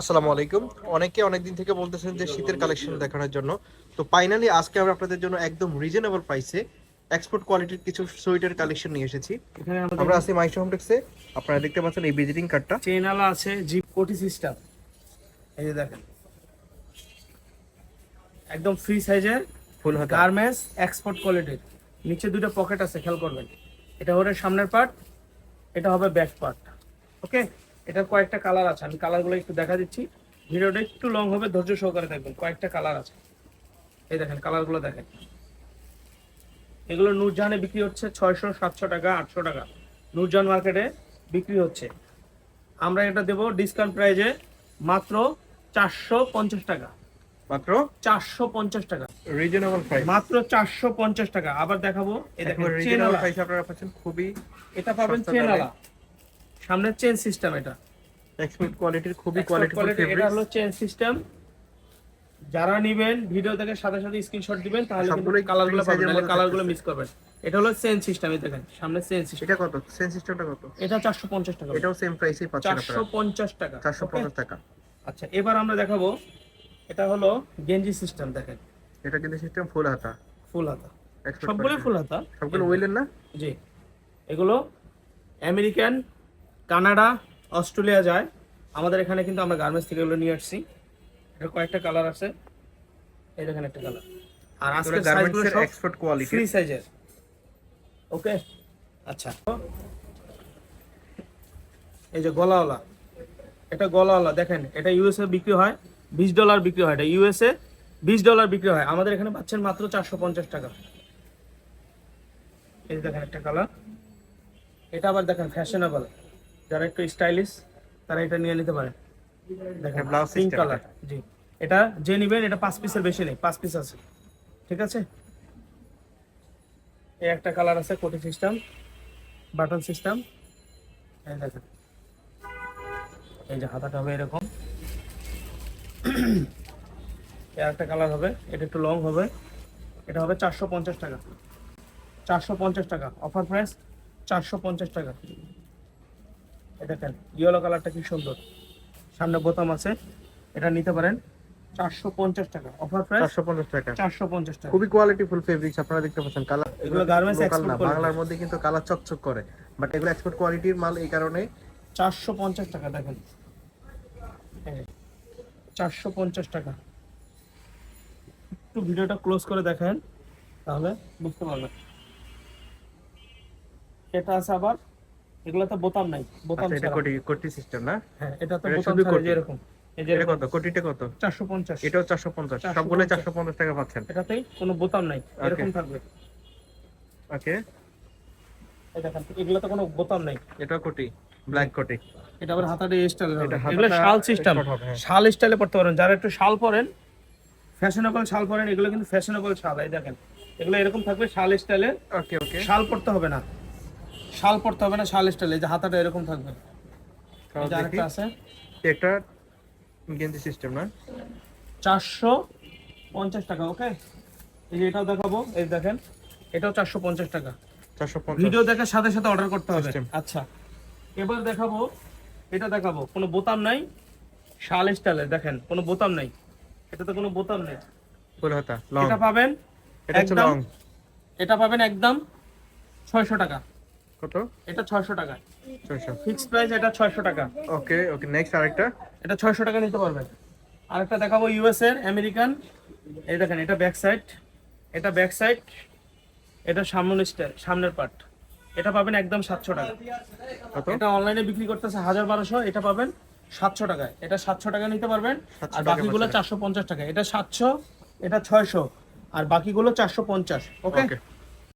আসসালামু আলাইকুম। অনেকে অনেকদিন থেকে বলতেছেন যে শীতের কালেকশন দেখানোর জন্য। তো ফাইনালি আজকে আমরা আপনাদের জন্য একদম রিজনেবল প্রাইসে এক্সপোর্ট কোয়ালিটির কিছু সোয়েটার কালেকশন নিয়ে এসেছি। এখানে আমরা আছি মাইশো হোমটেক্সে আপনারা দেখতে পাচ্ছেন এই ভিজিটিং কার্ডটা চেনালা আছে জিপ কোটি সিস্টেম এই যে দেখেন। একদম ফ্রি সাইজের ফুল হাতা। গার্মেন্টস এক্সপোর্ট কোয়ালিটির নিচে দুটো পকেট আছে খেয়াল করবেন। এটা হলো সামনের পার্ট এটা হবে ব্যাক পার্ট ওকে এটার কয়েকটা কালার আছে আমি কালারগুলো একটু দেখা দিচ্ছি। ভিডিওটা একটু লং হবে ধৈর্য সহকারে দেখবেন কয়েকটা কালার আছে। এই দেখেন কালারগুলো দেখেন। এগুলো নূরজাহানে বিক্রি হচ্ছে ছয়শো সাতশো টাকা আটশো টাকা। নূরজাহান মার্কেটে বিক্রি হচ্ছে। আমরা এটা দেবো ডিসকাউন্ট প্রাইজে মাত্র চারশো পঞ্চাশ টাকা। মাত্র? চারশো পঞ্চাশ টাকা। রিজনেবল প্রাইস মাত্র চারশো পঞ্চাশ টাকা। আবার দেখাবো রিজনেবল। আপনারা পাচ্ছেন খুবই এটা পাবেন সস্তা চেন সামনের চেন সিস্টেম এটা। এক্সপোর্ট কোয়ালিটির খুবই কোয়ালিটি এটা হলো চেন সিস্টেম যারা নিবেন ভিডিও থেকে সাথে সাথে স্ক্রিনশট দিবেন তাহলে কিন্তু কালারগুলো পাবেন। নাহলে কালারগুলো মিস করবেন। এটা হলো চেন সিস্টেম এই দেখেন সামনে চেন সিস্টেম এটা কত? সেন সিস্টেমটা কত? এটা চারশো পঞ্চাশ টাকা। এটাও সেম প্রাইসেই পাচ্ছেন আপনারা। পঞ্চাশ টাকা চারশো Okay? পঞ্চাশ টাকা। আচ্ছা এবার আমরা দেখাবো এটা হলো গেঞ্জি সিস্টেম দেখেন। এটা কিন্তু সিস্টেম ফুল হাতা। ফুল হাতা। সবগুলো ফুল হাতা। সবগুলো ওয়েলেন না? জি। এগুলো আমেরিকান কানাডা অস্ট্রেলিয়া যায়। আমাদের এখানে কিন্তু আমরা গার্মেন্টস থেকে এগুলো নিয়ে আসছি। এটা কয়েকটা কালার আছে। এই দেখেন একটা কালার আর আজকে গার্মেন্টসের এক্সপোর্ট কোয়ালিটি ফ্রি সাইজের ওকে আচ্ছা। এই যে গলাওয়ালা। এটা গলাওয়ালা দেখেন এটা ইউএসএ বিক্রি হয় বিশ ডলার বিক্রি হয়। এটা ইউএসএ বিশ ডলার বিক্রি হয়। আমাদের এখানে পাচ্ছেন মাত্র চারশো পঞ্চাশ টাকা। এই দেখেন একটা কালার এটা আবার দেখেন ফ্যাশনেবল যারা একটু স্টাইলিশ তারা এটা নিয়ে নিতে পারে। দেখেন blouse পিঙ্ক কালার জি। এটা যে নিবেন এটা পাঁচ পিসের বেশি নেই পাঁচ পিস আছে। ঠিক আছে? এই একটা কালার আছে কোটি সিস্টেম বাটন সিস্টেম এই দেখেন। এই যে হাতাটা হবে এরকম। এই একটা কালার হবে এটা একটু লং হবে। এটা হবে চারশো পঞ্চাশ টাকা। চারশো পঞ্চাশ টাকা অফার প্রাইস চারশো পঞ্চাশ টাকা। দেখেন ইয়েলো কালারটা কি সুন্দর? সামনে বোতাম আছে এটা নিতে পারেন চারশো পঞ্চাশ টাকা অফার প্রাইস চারশো পঞ্চাশ টাকা। চারশো পঞ্চাশ টাকা। খুবই কোয়ালিটিফুল ফেব্রিক্স আপনারা দেখতে পাচ্ছেন। কালার এগুলো garments export না বাংলার মধ্যে কিন্তু কালার চকচক করে বাট এগুলো এক্সপোর্ট কোয়ালিটির মাল এই কারণে। চারশো পঞ্চাশ টাকা দেখেন। চারশো পঞ্চাশ টাকা। একটু ভিডিওটা ক্লোজ করে দেখেন তাহলে বুঝতে পারবেন। এটা আছে আবার এগুলোতে বোতাম নাই বোতাম আচ্ছা, এটা। কোটি কোটি সিস্টেম না? হ্যাঁ এটা তো বোতাম ছাড়া এরকম এটা কত? কোটিটা কত? চারশো পঞ্চাশ। এটাও 450 সবগুলো চারশো পঞ্চাশ টাকা পাচ্ছেন। এটাতেই কোনো বোতাম নাই এরকম থাকবে। ওকে। এই দেখেন এগুলোতে কোনো বোতাম নাই। এটাও কোটি ব্ল্যাক কোটি। এটা আবার হাতাটা স্টাইল এটা এগুলো শাল সিস্টেম হ্যাঁ। শাল স্টাইলে পড়তে পারেন। যারা একটু শাল পরেন ফ্যাশনেবল শাল পরেন এগুলো কিন্তু ফ্যাশনেবল শাল। এই দেখেন এগুলো এরকম থাকবে শাল স্টাইলে ওকে ওকে। শাল পড়তে হবে না। শাল পড়তে হবে না শাল স্টাইলে এই যে হাতাটা এরকম থাকবে। এই যে আরেকটা আছে। একটা গেঞ্জি সিস্টেম না? চারশো পঞ্চাশ টাকা ওকে এই যে এটাও দেখাবো এই দেখেন এটাও চারশো পঞ্চাশ টাকা। চারশো পঞ্চাশ। ভিডিও দেখার সাথে সাথে অর্ডার করতে হবে। আচ্ছা এবার দেখাবো এটা দেখাবো কোনো বোতাম নাই শাল স্টাইলে দেখেন কোনো বোতাম নাই। এটাতে কোনো বোতাম নেই। এটা পাবেন এটা একদম এটা পাবেন একদম ছয়শো টাকা। কত? এটা ছয়শো টাকা। ছয়শো। ফিক্সড প্রাইস এটা ছয়শো টাকা। ওকে ওকে নেক্সট আরেকটা। এটা ছয়শো টাকা নিতে পারবেন। আরেকটা দেখাবো ইউএস এর আমেরিকান এই দেখেন এটা ব্যাক সাইড এটা ব্যাক সাইড এটা সামনের স্টাইল সামনের পার্ট এটা পাবেন একদম সাতশো টাকা। কত? এটা অনলাইনে বিক্রি করতেছে হাজার বারোশো এটা পাবেন সাতশো টাকায়। এটা সাতশো টাকা নিতে পারবেন আর বাকিগুলো পাচ্ছেন। চারশো পঞ্চাশ টাকা। এটা সাতশো এটা ছয়শো আর বাকিগুলো চারশো পঞ্চাশ। ওকে? ওকে।